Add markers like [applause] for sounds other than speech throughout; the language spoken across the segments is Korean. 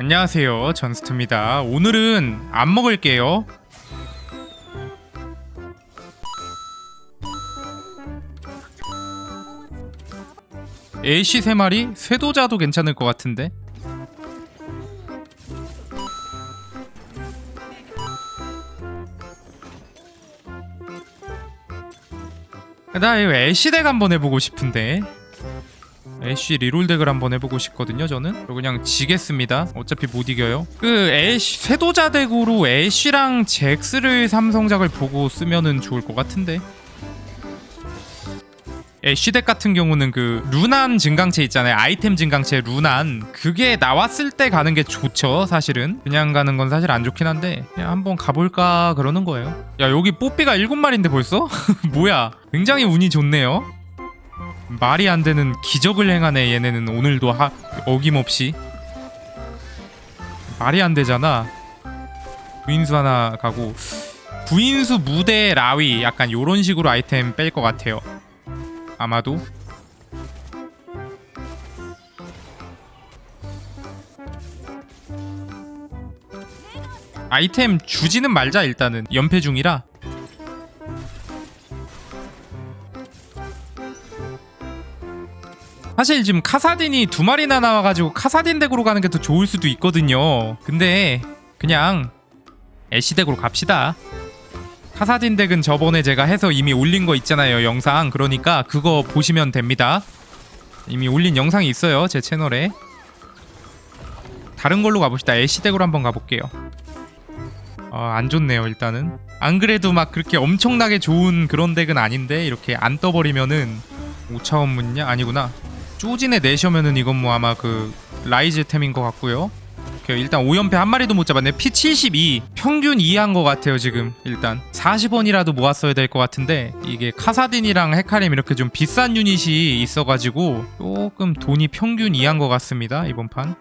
안녕하세요 전스트입니다. 오늘은 안 먹을게요. 애쉬 3마리? 쇄도자도 괜찮을 것 같은데? 나 이거 애쉬 덱 한번 해보고 싶은데 애쉬 리롤 덱을 한번 해보고 싶거든요 저는. 그냥 지겠습니다. 어차피 못 이겨요. 그 애쉬 쇄도자 덱으로 애쉬랑 잭스를 삼성작을 보고 쓰면은 좋을 것 같은데. 애쉬 덱 같은 경우는 그 루난 증강체 있잖아요. 아이템 증강체 루난. 그게 나왔을 때 가는 게 좋죠 사실은. 그냥 가는 건 사실 안 좋긴 한데 그냥 한번 가볼까 그러는 거예요. 야 여기 뽀삐가 7마리인데 벌써? [laughs] 뭐야? 굉장히 운이 좋네요 말이 안 되는 기적을 행하네 얘네는 오늘도 하, 어김없이. 말이 안 되잖아. 부인수 하나 가고. 부인수 무대 라위 약간 요런 식으로 아이템 뺄 것 같아요. 아마도. 아이템 주지는 말자 일단은. 연패 중이라 사실 지금 카사딘이 두 마리나 나와가지고 카사딘 덱으로 가는 게 더 좋을 수도 있거든요. 근데 그냥 애쉬 덱으로 갑시다. 카사딘 덱은 저번에 제가 해서 이미 올린 거 있잖아요 영상. 그러니까 그거 보시면 됩니다. 이미 올린 영상이 있어요 제 채널에. 다른 걸로 가봅시다. 애쉬 덱으로 한번 가볼게요. 아, 안 좋네요 일단은. 안 그래도 막 그렇게 엄청나게 좋은 그런 덱은 아닌데 이렇게 안 떠버리면은 5차원 문냐? 아니구나. 쪼진에 내셔면은 이건 뭐 아마 그 라이즈 템인 것 같고요. 일단 5연패 한 마리도 못 잡았네. P72 평균 2한 것 같아요 지금 일단 40원이라도 모았어야 될 것 같은데 이게 카사딘이랑 헤카림 이렇게 좀 비싼 유닛이 있어가지고 조금 돈이 평균 2한 것 같습니다 이번 판.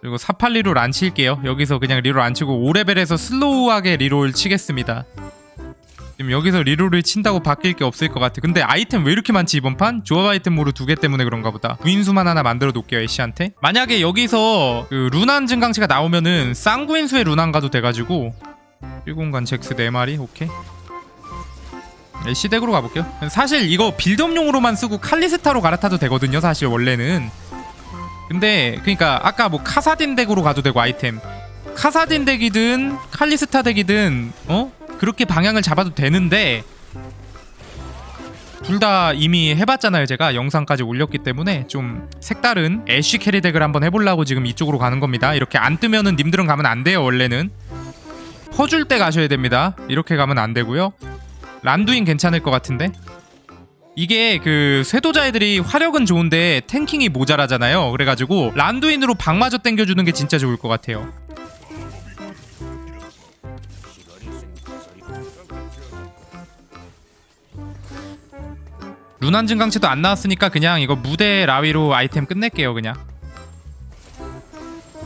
그리고 482롤 안 칠게요. 여기서 그냥 리롤 안 치고 5레벨에서 슬로우하게 리롤 치겠습니다. 지금 여기서 리롤을 친다고 바뀔 게 없을 것 같아. 근데 아이템 왜 이렇게 많지 이번 판? 조합 아이템으로 두개 때문에 그런가 보다. 구인수만 하나 만들어 놓을게요 애쉬한테. 만약에 여기서 그 루난 증강체가 나오면은 쌍구인수의 루난 가도 돼가지고 1공간 잭스 4마리 오케이. 애쉬 덱으로 가볼게요. 사실 이거 빌드업용으로만 쓰고 칼리스타로 갈아타도 되거든요. 사실 원래는. 근데 그러니까 아까 뭐 카사딘 덱으로 가도 되고 아이템 카사딘 덱이든 칼리스타 덱이든 어 그렇게 방향을 잡아도 되는데 둘 다 이미 해봤잖아요 제가. 영상까지 올렸기 때문에 좀 색다른 애쉬 캐리 덱을 한번 해보려고 지금 이쪽으로 가는 겁니다. 이렇게 안 뜨면은 님들은 가면 안 돼요 원래는. 퍼줄 때 가셔야 됩니다. 이렇게 가면 안 되고요. 란두인 괜찮을 것 같은데. 이게 그 쇄도자 애들이 화력은 좋은데 탱킹이 모자라잖아요. 그래가지고 란두인으로 방 마저 땡겨주는 게 진짜 좋을 것 같아요. 루난 증강체도 안 나왔으니까 그냥 이거 무대 라위로 아이템 끝낼게요 그냥.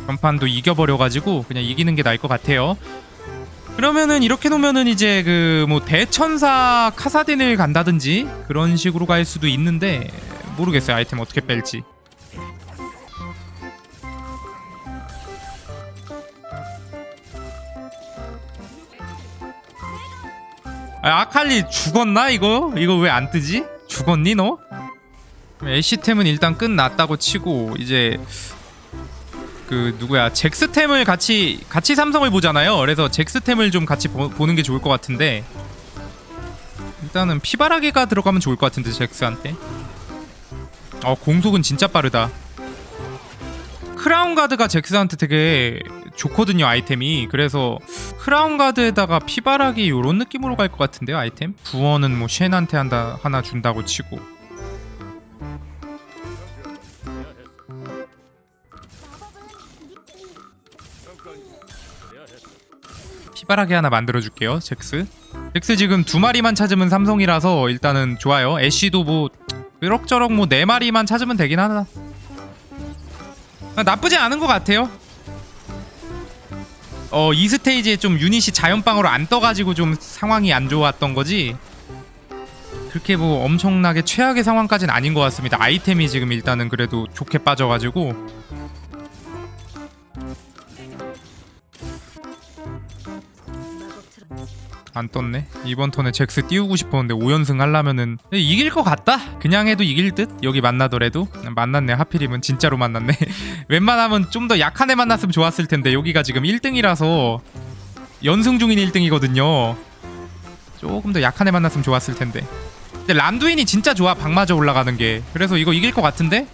전판도 이겨버려가지고 그냥 이기는 게 나을 것 같아요. 그러면은 이렇게 놓으면은 이제 그 뭐 대천사 카사딘을 간다든지 그런 식으로 갈 수도 있는데 모르겠어요 아이템 어떻게 뺄지 아, 아칼리 죽었나 이거? 이거 왜 안 뜨지? 죽었니 너? 애쉬템은 일단 끝났다고 치고 이제 그 누구야 잭스템을 같이 같이 삼성을 보잖아요. 그래서 잭스템을 좀 같이 보, 보는 게 좋을 것 같은데 일단은 피바라기가 들어가면 좋을 것 같은데 잭스한테. 어 공속은 진짜 빠르다. 크라운 가드가 잭스한테 되게 좋거든요 아이템이. 그래서 크라운 가드에다가 피바라기 요런 느낌으로 갈 것 같은데요 아이템? 구원은 뭐 쉔한테 한다 하나 준다고 치고. 피바라기 하나 만들어줄게요 잭스. 잭스 지금 두 마리만 찾으면 삼성이라서 일단은 좋아요. 애쉬도 뭐 그럭저럭 뭐 네 마리만 찾으면 되긴 하다 아, 나쁘지 않은 것 같아요 어, 이 스테이지에 좀 유닛이 자연방으로 안 떠가지고 좀 상황이 안 좋았던 거지 그렇게 뭐 엄청나게 최악의 상황까지는 아닌 것 같습니다. 아이템이 지금 일단은 그래도 좋게 빠져가지고 안 떴네. 이번 턴에 잭스 띄우고 싶었는데 5연승 하려면은 이길 것 같다. 그냥 해도 이길 듯. 여기 만나더라도 만났네. 하필이면 진짜로 만났네. [laughs] 웬만하면 좀 더 약한 애 만났으면 좋았을 텐데 여기가 지금 1등이라서 연승 중인 1등이거든요. 조금 더 약한 애 만났으면 좋았을 텐데. 근데 란두인이 진짜 좋아. 박마저 올라가는 게. 그래서 이거 이길 것 같은데.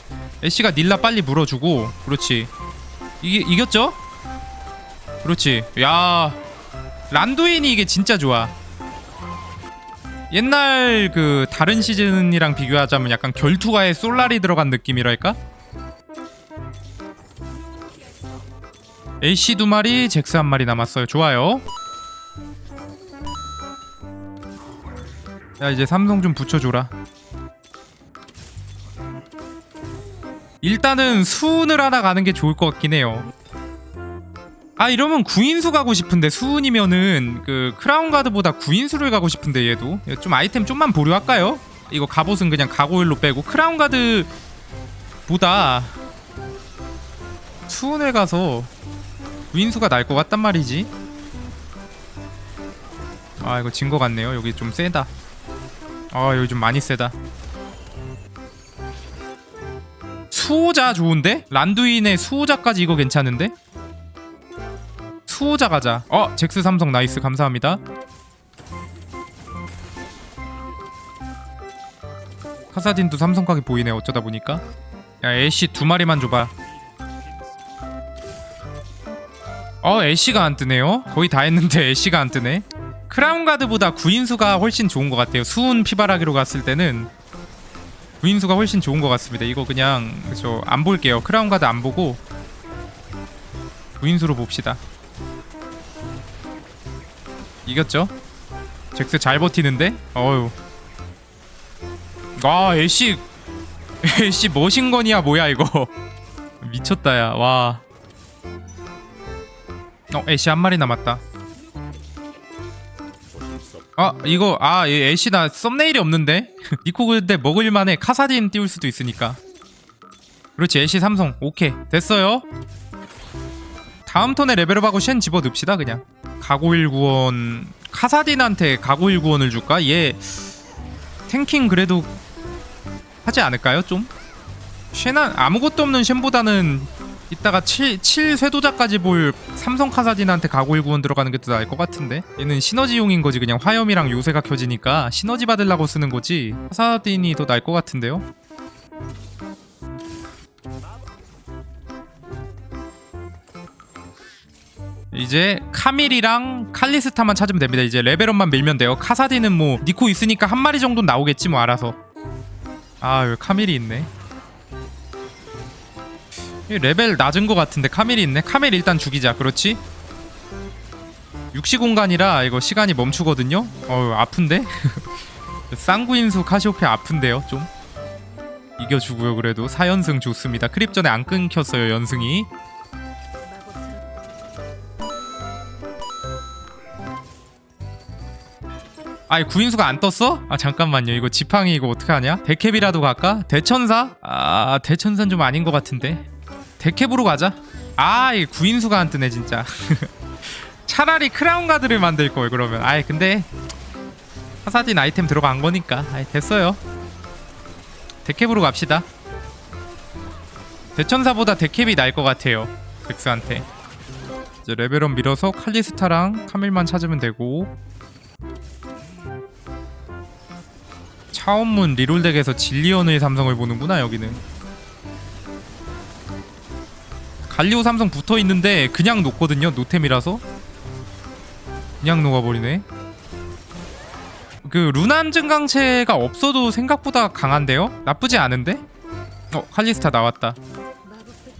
애쉬가 닐라 빨리 물어주고. 그렇지. 이게 이겼죠? 그렇지. 야. 란두인이 이게 진짜 좋아. 옛날 그 다른 시즌이랑 비교하자면 약간 결투가에 솔라리 들어간 느낌이랄까? AC 두 마리, 잭스 한 마리 남았어요. 좋아요. 야 이제 삼성 좀 붙여줘라. 일단은 수은을 하나 가는 게 좋을 것 같긴 해요. 아 이러면 구인수 가고 싶은데 수은이면은 그 크라운 가드보다 구인수를 가고 싶은데 얘도 좀 아이템 좀만 보류할까요? 이거 갑옷은 그냥 가고일로 빼고 크라운 가드보다 수은을 가서 구인수가 날 것 같단 말이지. 아 이거 진 것 같네요. 여기 좀 세다. 아 여기 좀 많이 세다. 수호자 좋은데? 란두인의 수호자까지 이거 괜찮은데? 수호자 가자. 어, 잭스 삼성 나이스 감사합니다. 카사딘도 삼성 가게 보이네 어쩌다 보니까. 야 애쉬 두 마리만 줘봐. 어 애쉬가 안 뜨네요. 거의 다 했는데 [laughs] 애쉬가 안 뜨네. 크라운 가드보다 구인수가 훨씬 좋은 것 같아요. 수은 피바라기로 갔을 때는 구인수가 훨씬 좋은 것 같습니다. 이거 그냥 저안 볼게요. 크라운 가드 안 보고 구인수로 봅시다. 이겼죠? 잭스 잘 버티는데? 어유. 와 애쉬 애쉬 머신건이야 뭐야 이거 [laughs] 미쳤다 야 와. 어 애쉬 한 마리 남았다. 아 이거 아얘 애쉬 나 썸네일이 없는데 [laughs] 니코 근데 먹을만해 카사딘 띄울 수도 있으니까. 그렇지 애쉬 삼성 오케이 됐어요. 다음 턴에 레벨업하고 쉔 집어 넣읍시다 그냥. 가고일 구원 카사딘한테 가고일 구원을 줄까? 얘 탱킹 그래도 하지 않을까요 좀? 쉔한 아무것도 없는 쉔보다는 이따가 7, 7 쇄도자까지 볼 삼성 카사딘한테 가고일 구원 들어가는 게 더 나을 것 같은데 얘는 시너지용인 거지 그냥 화염이랑 요새가 켜지니까 시너지 받으려고 쓰는 거지 카사딘이 더 나을 것 같은데요? 이제 카밀이랑 칼리스타만 찾으면 됩니다. 이제 레벨업만 밀면 돼요. 카사딘은 뭐 니코 있으니까 한 마리 정도 나오겠지 뭐 알아서. 아 여기 카밀이 있네. 이 레벨 낮은 것 같은데 카밀이 있네. 카밀 일단 죽이자. 그렇지? 육시 공간이라 이거 시간이 멈추거든요. 어우 아픈데? [laughs] 쌍구인수 카시오페 아픈데요 좀. 이겨주고요 그래도 4연승 좋습니다. 크립 전에 안 끊겼어요 연승이. 아이 구인수가 안 떴어? 아 잠깐만요. 이거 지팡이 이거 어떡하냐? 데캡이라도 갈까? 대천사? 아 대천사는 좀 아닌 것 같은데. 데캡으로 가자. 아이 구인수가 안 뜨네 진짜. [laughs] 차라리 크라운 가드를 만들 걸 그러면. 아이 근데 하사딘 아이템 들어간 거니까. 아이 됐어요. 데캡으로 갑시다. 대천사보다 데캡이 나을 것 같아요 잭스한테. 이제 레벨업 밀어서 칼리스타랑 카밀만 찾으면 되고 차원문 리롤덱에서 진리언의 삼성을 보는구나 여기는 갈리오 삼성 붙어 있는데 그냥 녹거든요 노템이라서 그냥 녹아버리네 그 루난 증강체가 없어도 생각보다 강한데요? 나쁘지 않은데? 어 칼리스타 나왔다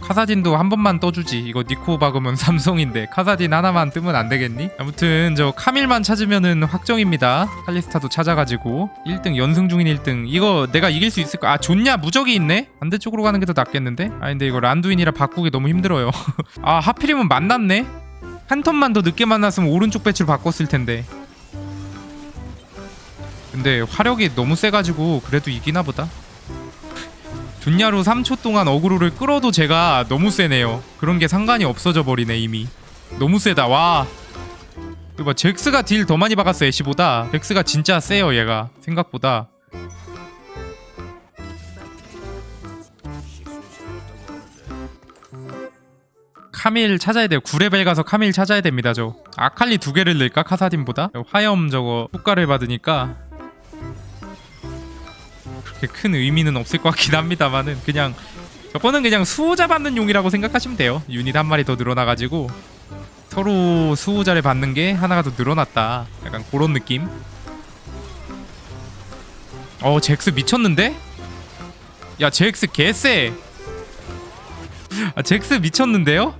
카사딘도 한 번만 떠주지 이거 니코 박으면 [laughs] 삼성인데 카사딘 하나만 뜨면 안 되겠니? 아무튼 저 카밀만 찾으면은 확정입니다 칼리스타도 찾아가지고 1등 연승 중인 1등 이거 내가 이길 수 있을까? 아 좋냐 무적이 있네? 반대쪽으로 가는 게 더 낫겠는데? 아 근데 이거 란두인이라 바꾸기 너무 힘들어요 [laughs] 아 하필이면 만났네? 한 턴만 더 늦게 만났으면 오른쪽 배치로 바꿨을 텐데 근데 화력이 너무 세가지고 그래도 이기나 보다 분야로 3초 동안 어그로를 끌어도 제가 너무 세네요. 그런 게 상관이 없어져 버리네 이미. 너무 세다 와. 이거 봐 잭스가 딜 더 많이 박았어 애쉬보다. 잭스가 진짜 세요 얘가. 생각보다. 카밀 찾아야 돼요. 9레벨 가서 카밀 찾아야 됩니다 저. 아칼리 두 개를 넣을까? 카사딘보다? 화염 저거 효과를 받으니까 큰 의미는 없을 것 같긴 합니다만은 그냥 저거는 그냥 수호자 받는 용이라고 생각하시면 돼요. 유닛 한 마리 더 늘어나가지고 서로 수호자를 받는 게 하나가 더 늘어났다. 약간 그런 느낌? 어 잭스 미쳤는데? 야 잭스 개쎄! 아 잭스 미쳤는데요?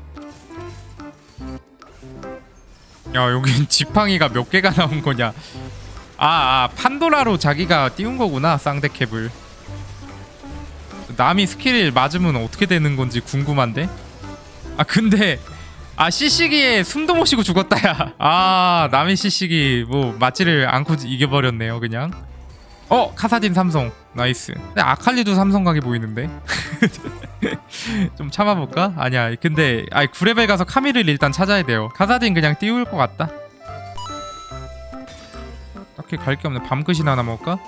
야 여긴 [laughs] 지팡이가 몇 개가 나온 거냐 아, 아 판도라로 자기가 띄운 거구나 쌍대캡을. 남이 스킬 맞으면 어떻게 되는 건지 궁금한데? 아 근데 아 시시기에 숨도 못 쉬고 죽었다 야 아 남이 시시기 뭐 맞지를 않고 이겨버렸네요 그냥. 어 카사딘 삼성. 나이스. 근데 아칼리도 삼성 각이 보이는데? [laughs] 좀 참아볼까? 아니야. 근데 아니 9레벨 가서 카미를 일단 찾아야 돼요. 카사딘 그냥 띄울 것 같다 딱히 갈 게 없네. 밤끝이나 하나 먹을까?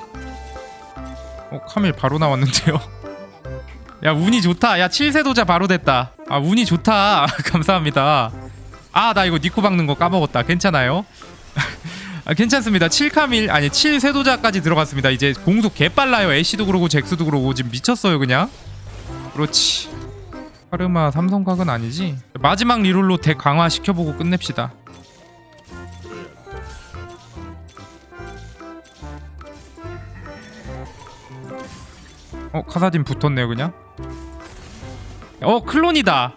어 카밀 바로 나왔는데요. [laughs] 야 운이 좋다. 야 7세 도자 바로 됐다. 아 운이 좋다. [laughs] 감사합니다. 아 나 이거 니코 박는 거 까먹었다. 괜찮아요? [laughs] 아, 괜찮습니다. 7카밀 아니 7세도자까지 들어갔습니다. 이제 공속 개빨라요. 애쉬도 그러고 잭스도 그러고 지금 미쳤어요 그냥. 그렇지. 파르마 삼성각은 아니지? 마지막 리롤로 덱 강화 시켜보고 끝냅시다 어 카사딘 붙었네요 그냥. 어 클론이다.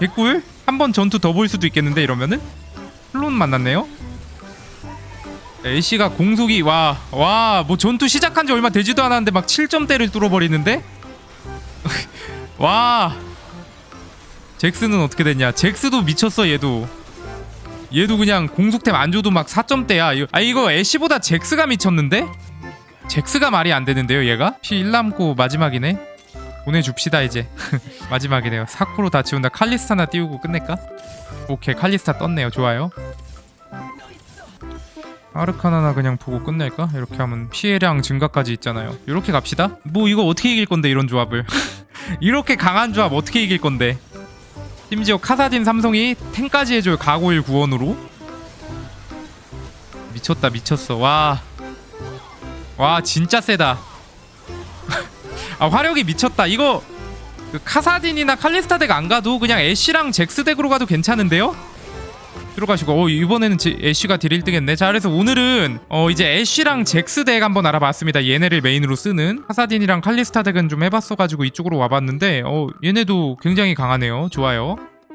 개꿀? 한 번 전투 더 볼 수도 있겠는데 이러면은? 클론 만났네요. 애쉬가 공속이 와 와 뭐 전투 시작한 지 얼마 되지도 않았는데 막 7점대를 뚫어버리는데? [laughs] 와. 잭스는 어떻게 됐냐? 잭스도 미쳤어 얘도. 얘도 그냥 공속템 안 줘도 막 4점대야. 이거, 아 이거 애쉬보다 잭스가 미쳤는데 잭스가 말이 안 되는데요 얘가 피 1 남고 마지막이네 보내줍시다 이제 [laughs] 마지막이네요 사쿠로 다 지운다 칼리스타나 띄우고 끝낼까 오케이 칼리스타 떴네요 좋아요 아르카나나 그냥 보고 끝낼까? 이렇게 하면 피해량 증가까지 있잖아요. 이렇게 갑시다. 뭐 이거 어떻게 이길 건데 이런 조합을? [laughs] 이렇게 강한 조합 어떻게 이길 건데? 심지어 카사딘 삼성이 탱까지 해줘요. 가고일 구원으로. 미쳤다 미쳤어. 와. 와 진짜 세다. [laughs] 아 화력이 미쳤다. 이거 그 카사딘이나 칼리스타 덱 안 가도 그냥 애쉬랑 잭스 덱으로 가도 괜찮은데요? 들어가시고 어 이번에는 제, 애쉬가 딜 1등 했네 자 그래서 오늘은 어 이제 애쉬랑 잭스 덱 한번 알아봤습니다 얘네를 메인으로 쓰는 하사딘이랑 칼리스타 덱은 좀 해봤어가지고 이쪽으로 와봤는데 어 얘네도 굉장히 강하네요 좋아요